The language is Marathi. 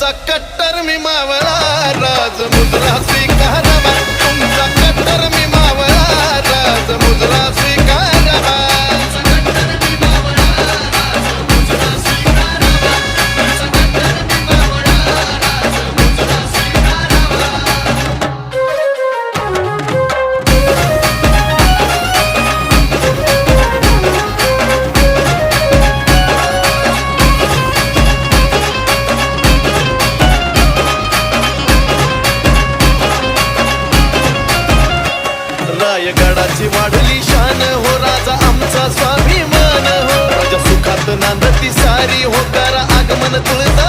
சக்கட்டருமி மவளாரா रायगडाची वाढली शान हो राजा आमचा स्वाभिमान हो. राजा सुखात नांदती सारी हो करा आगमन तुळजा